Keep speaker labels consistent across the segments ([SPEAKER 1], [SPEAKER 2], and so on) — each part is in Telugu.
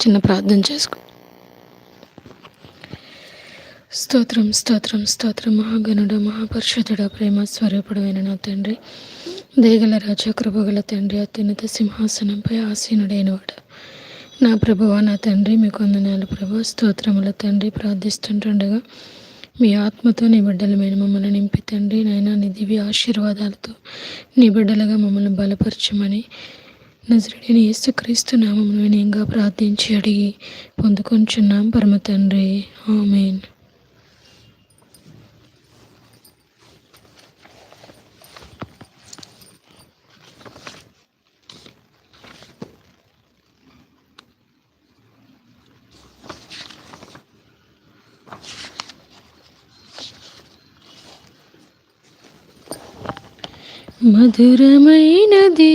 [SPEAKER 1] చిన్న ప్రార్థన చేసుకో. స్తోత్రం స్తోత్రం స్తోత్రం. మహాగణుడ మహాపరిషుడ ప్రేమ స్వరూపుడమైన నా తండ్రి. దేగల రాజా కృపగల తండ్రి అత్యున్నత సింహాసనంపై ఆసీనుడైన వాడు. నా ప్రభువ నా తండ్రి మీకు వందనాలు ప్రభు స్తోత్రముల తండ్రి ప్రార్థిస్తుంటుండగా మీ ఆత్మతో నీ బిడ్డలమైన మమ్మల్ని నింపి తండ్రి. నైనా నీ దివ్య ఆశీర్వాదాలతో నీ బిడ్డలుగా మమ్మల్ని బలపరచమని నజరుడిని యేసుక్రీస్తు నామం వినయంగా ప్రార్థించి అడిగి పొందుకొంచున్నాం పరమ తండ్రి. ఆమెన్. మధురమైనది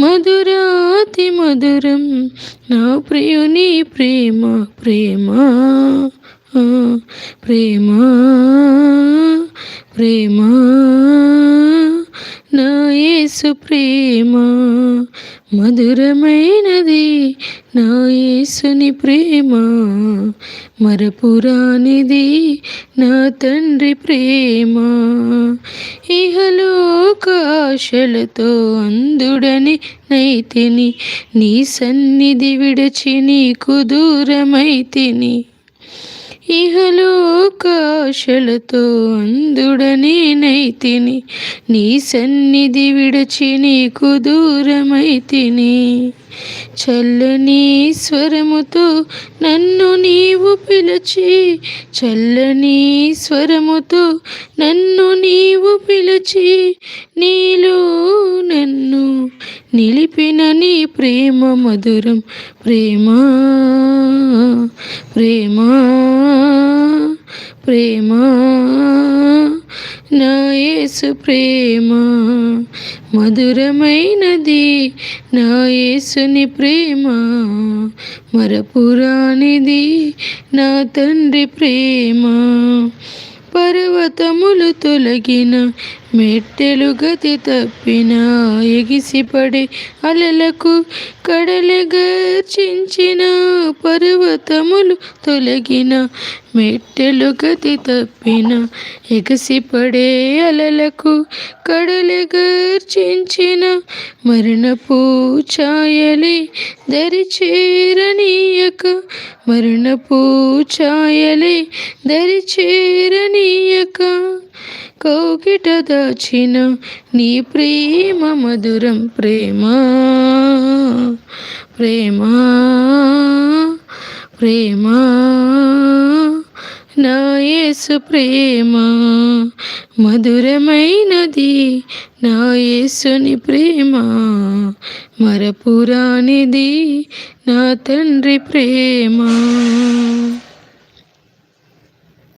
[SPEAKER 1] మధురాతి మధురం నా ప్రియుని ప్రేమ ప్రేమ ప్రేమ ప్రేమ. నా యేసు ప్రేమ మధురమైనది. నా యేసుని ప్రేమ మరపురానిది. నా తండ్రి ప్రేమ ఇహలోకాశలతో అందుడని నైతిని. నీ సన్నిధి విడచి నీకు దూరమైతిని. ఇహలోకాశలతో అందుడనే నైతిని నీ సన్నిధి విడచి నీకు దూరమైతిని. చల్లని స్వరముతో నన్ను నీవు పిలిచి చల్లని స్వరముతో నన్ను నీవు పిలిచి నీలో నన్ను నిలిపిన నీ ప్రేమ మధురం ప్రేమా. ప్రేమ ప్రేమ నా యేసు ప్రేమ మధురమైనది నా యేసుని ప్రేమ మరపురానిది నా తండ్రి ప్రేమ పర్వతములు తొలగిన మెట్టెలు గతి తప్పిన ఎగిసిపడే అలలకు కడలగర్చించిన పర్వతములు తొలగిన మెట్టెలు గతి తప్పిన ఎగసిపడే అలలకు కడలగర్చించిన మరణపు ఛాయలే దరిచేరనీయక మరణపు ఛాయలే దరి చేరనీయక దాచిన నీ ప్రేమ మధురం ప్రేమ ప్రేమ ప్రేమ. నాయసు ప్రేమ మధురమైనది. నాయసుని ప్రేమ మరపురానిది నా తండ్రి ప్రేమ.